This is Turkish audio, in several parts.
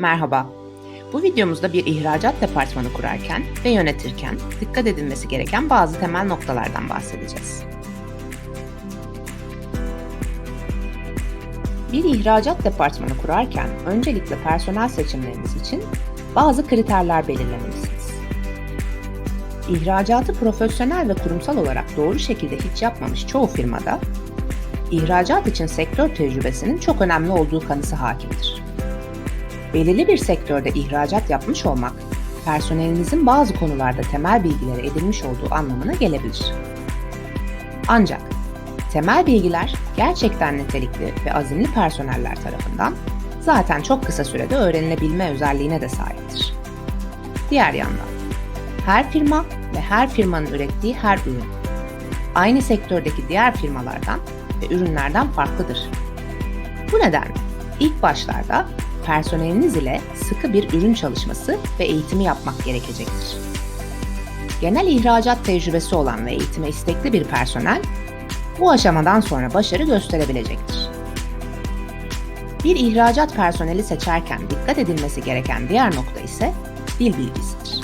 Merhaba. Bu videomuzda bir ihracat departmanı kurarken ve yönetirken dikkat edilmesi gereken bazı temel noktalardan bahsedeceğiz. Bir ihracat departmanı kurarken öncelikle personel seçimleriniz için bazı kriterler belirlemelisiniz. İhracatı profesyonel ve kurumsal olarak doğru şekilde hiç yapmamış çoğu firmada ihracat için sektör tecrübesinin çok önemli olduğu kanısı hakimdir. Belirli bir sektörde ihracat yapmış olmak, personelinizin bazı konularda temel bilgileri edinmiş olduğu anlamına gelebilir. Ancak temel bilgiler gerçekten nitelikli ve azimli personeller tarafından zaten çok kısa sürede öğrenilebilme özelliğine de sahiptir. Diğer yandan, her firma ve her firmanın ürettiği her ürün aynı sektördeki diğer firmalardan ve ürünlerden farklıdır. Bu nedenle ilk başlarda personeliniz ile sıkı bir ürün çalışması ve eğitimi yapmak gerekecektir. Genel ihracat tecrübesi olan ve eğitime istekli bir personel bu aşamadan sonra başarı gösterebilecektir. Bir ihracat personeli seçerken dikkat edilmesi gereken diğer nokta ise dil bilgisidir.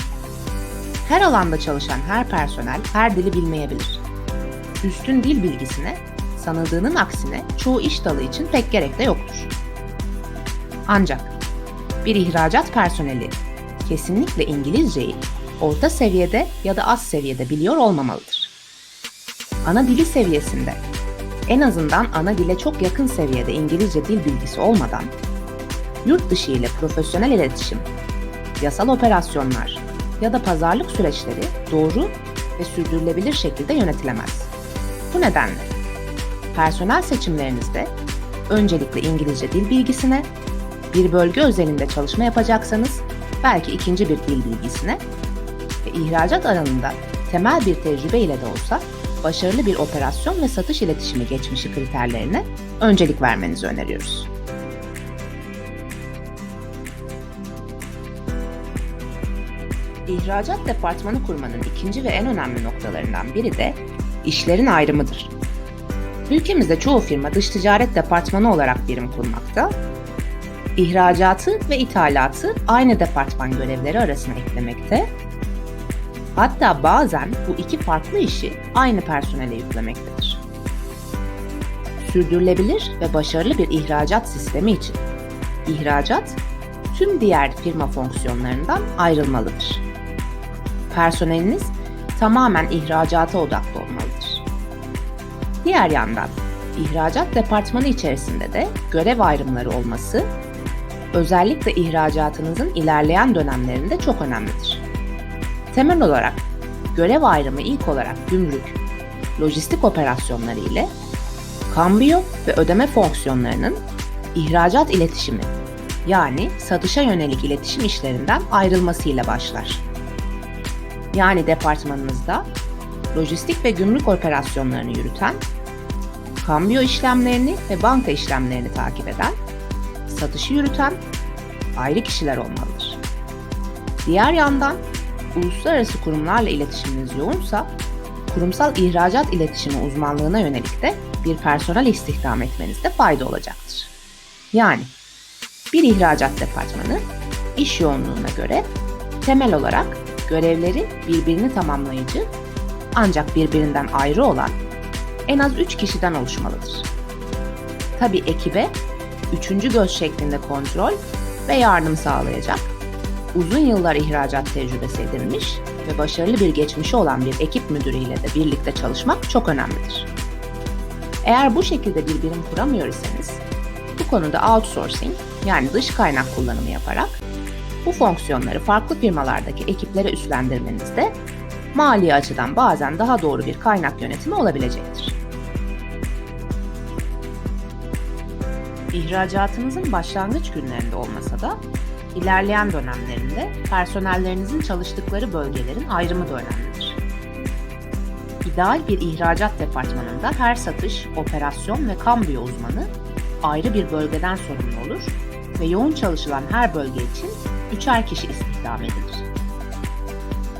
Her alanda çalışan her personel her dili bilmeyebilir. Üstün dil bilgisine sanıldığının aksine çoğu iş dalı için pek gerek de yoktur. Ancak bir ihracat personeli kesinlikle İngilizceyi orta seviyede ya da az seviyede biliyor olmamalıdır. Ana dili seviyesinde en azından ana dile çok yakın seviyede İngilizce dil bilgisi olmadan yurt dışı ile profesyonel iletişim, yasal operasyonlar ya da pazarlık süreçleri doğru ve sürdürülebilir şekilde yönetilemez. Bu nedenle personel seçimlerinizde öncelikle İngilizce dil bilgisine, bir bölge özelinde çalışma yapacaksanız belki ikinci bir dil bilgisine ve ihracat alanında temel bir tecrübe ile de olsa başarılı bir operasyon ve satış iletişimi geçmişi kriterlerine öncelik vermenizi öneriyoruz. İhracat departmanı kurmanın ikinci ve en önemli noktalarından biri de işlerin ayrımıdır. Ülkemizde çoğu firma dış ticaret departmanı olarak birim kurmakta. İhracatı ve ithalatı aynı departman görevleri arasına eklemekte. Hatta bazen bu iki farklı işi aynı personele yüklemektedir. Sürdürülebilir ve başarılı bir ihracat sistemi için ihracat tüm diğer firma fonksiyonlarından ayrılmalıdır. Personeliniz tamamen ihracata odaklı olmalıdır. Diğer yandan ihracat departmanı içerisinde de görev ayrımları olması özellikle ihracatınızın ilerleyen dönemlerinde çok önemlidir. Temel olarak görev ayrımı ilk olarak gümrük, lojistik operasyonları ile kambiyo ve ödeme fonksiyonlarının ihracat iletişimi yani satışa yönelik iletişim işlerinden ayrılmasıyla başlar. Yani departmanınızda lojistik ve gümrük operasyonlarını yürüten, kambiyo işlemlerini ve banka işlemlerini takip eden, satışı yürüten ayrı kişiler olmalıdır. Diğer yandan uluslararası kurumlarla iletişiminiz yoğunsa, kurumsal ihracat iletişimi uzmanlığına yönelik de bir personel istihdam etmenizde fayda olacaktır. Yani bir ihracat departmanı iş yoğunluğuna göre temel olarak görevleri birbirini tamamlayıcı ancak birbirinden ayrı olan en az 3 kişiden oluşmalıdır. Tabi ekibe üçüncü göz şeklinde kontrol ve yardım sağlayacak, uzun yıllar ihracat tecrübesi edinmiş ve başarılı bir geçmişi olan bir ekip müdürüyle de birlikte çalışmak çok önemlidir. Eğer bu şekilde bir birim kuramıyor iseniz, bu konuda outsourcing yani dış kaynak kullanımı yaparak bu fonksiyonları farklı firmalardaki ekiplere üstlendirmenizde mali açıdan bazen daha doğru bir kaynak yönetimi olabilecektir. İhracatınızın başlangıç günlerinde olmasa da ilerleyen dönemlerinde personellerinizin çalıştıkları bölgelerin ayrımı da önemlidir. İdeal bir ihracat departmanında her satış, operasyon ve kambiyo uzmanı ayrı bir bölgeden sorumlu olur ve yoğun çalışılan her bölge için üçer kişi istihdam edilir.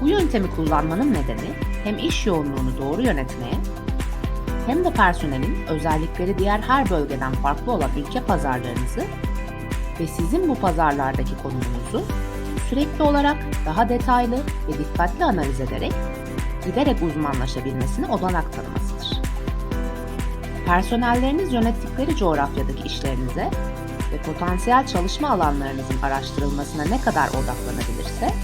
Bu yöntemi kullanmanın nedeni hem iş yoğunluğunu doğru yönetmeye hem de personelin özellikleri diğer her bölgeden farklı olan ülke pazarlarınızı ve sizin bu pazarlardaki konumunuzu sürekli olarak daha detaylı ve dikkatli analiz ederek giderek uzmanlaşabilmesine olanak tanımasıdır. Personelleriniz yönettikleri coğrafyadaki işlerinize ve potansiyel çalışma alanlarınızın araştırılmasına ne kadar odaklanabilirse,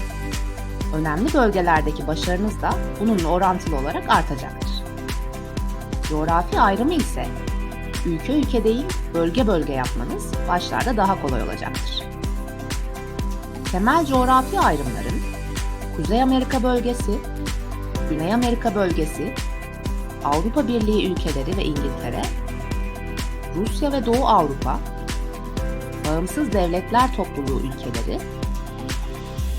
önemli bölgelerdeki başarınız da bununla orantılı olarak artacaktır. Coğrafi ayrımı ise ülke ülke değil, bölge bölge yapmanız başlarda daha kolay olacaktır. Temel coğrafi ayrımların Kuzey Amerika bölgesi, Güney Amerika bölgesi, Avrupa Birliği ülkeleri ve İngiltere, Rusya ve Doğu Avrupa, Bağımsız Devletler Topluluğu ülkeleri,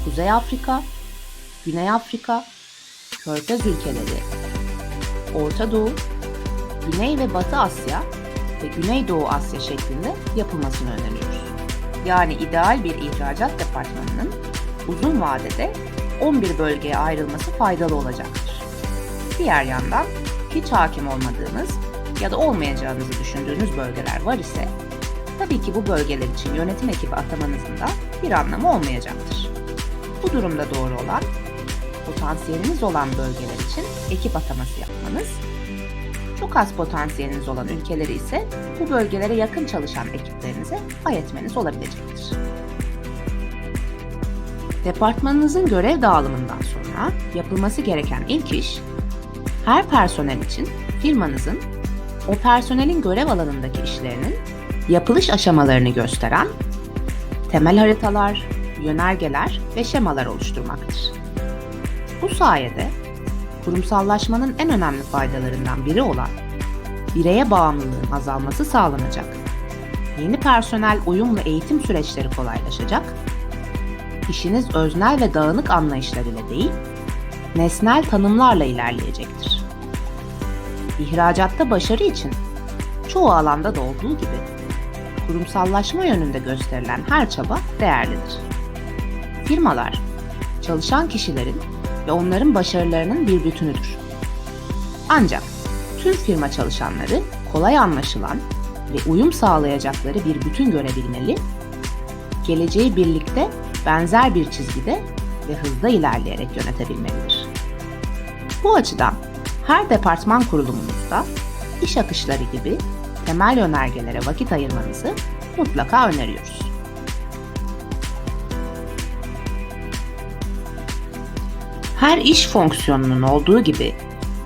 Kuzey Afrika, Güney Afrika, Körfez ülkeleri, Orta Doğu, Güney ve Batı Asya ve Güneydoğu Asya şeklinde yapılmasını öneriyoruz. Yani ideal bir ihracat departmanının uzun vadede 11 bölgeye ayrılması faydalı olacaktır. Diğer yandan hiç hakim olmadığınız ya da olmayacağınızı düşündüğünüz bölgeler var ise tabii ki bu bölgeler için yönetim ekibi atamanızın da bir anlamı olmayacaktır. Bu durumda doğru olan potansiyeliniz olan bölgeler için ekip ataması yapmanız, çok az potansiyeliniz olan ülkeleri ise bu bölgelere yakın çalışan ekiplerinize pay etmeniz olabilecektir. Departmanınızın görev dağılımından sonra yapılması gereken ilk iş, her personel için firmanızın o personelin görev alanındaki işlerinin yapılış aşamalarını gösteren temel haritalar, yönergeler ve şemalar oluşturmaktır. Bu sayede kurumsallaşmanın en önemli faydalarından biri olan bireye bağımlılığın azalması sağlanacak. Yeni personel uyum ve eğitim süreçleri kolaylaşacak. İşiniz öznel ve dağınık anlayışlar ile değil, nesnel tanımlarla ilerleyecektir. İhracatta başarı için çoğu alanda da olduğu gibi kurumsallaşma yönünde gösterilen her çaba değerlidir. Firmalar, çalışan kişilerin ve onların başarılarının bir bütünüdür. Ancak tüm firma çalışanları kolay anlaşılan ve uyum sağlayacakları bir bütün görebilmeli, geleceği birlikte benzer bir çizgide ve hızla ilerleyerek yönetebilmelidir. Bu açıdan her departman kurulumunuzda iş akışları gibi temel yönergelere vakit ayırmanızı mutlaka öneriyoruz. Her iş fonksiyonunun olduğu gibi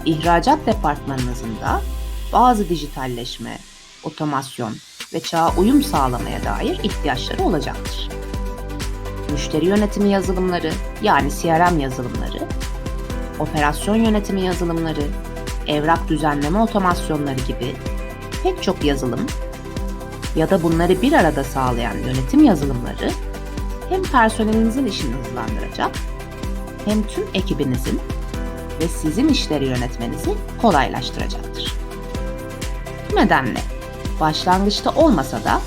ihracat departmanınızın da bazı dijitalleşme, otomasyon ve çağa uyum sağlamaya dair ihtiyaçları olacaktır. Müşteri yönetimi yazılımları yani CRM yazılımları, operasyon yönetimi yazılımları, evrak düzenleme otomasyonları gibi pek çok yazılım ya da bunları bir arada sağlayan yönetim yazılımları hem personelinizin işini hızlandıracak hem tüm ekibinizin ve sizin işleri yönetmenizi kolaylaştıracaktır. Bu nedenle başlangıçta olmasa da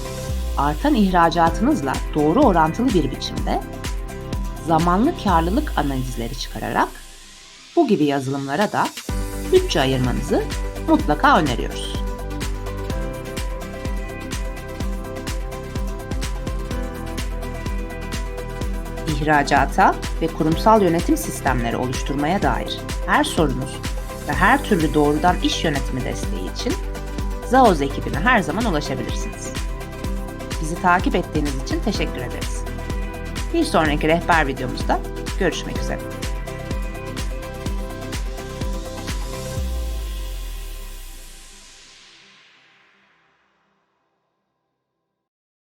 artan ihracatınızla doğru orantılı bir biçimde zamanlı karlılık analizleri çıkararak bu gibi yazılımlara da bütçe ayırmanızı mutlaka öneriyoruz. İhracata ve kurumsal yönetim sistemleri oluşturmaya dair her sorunuz ve her türlü doğrudan iş yönetimi desteği için Zaoz ekibine her zaman ulaşabilirsiniz. Bizi takip ettiğiniz için teşekkür ederiz. Bir sonraki rehber videomuzda görüşmek üzere.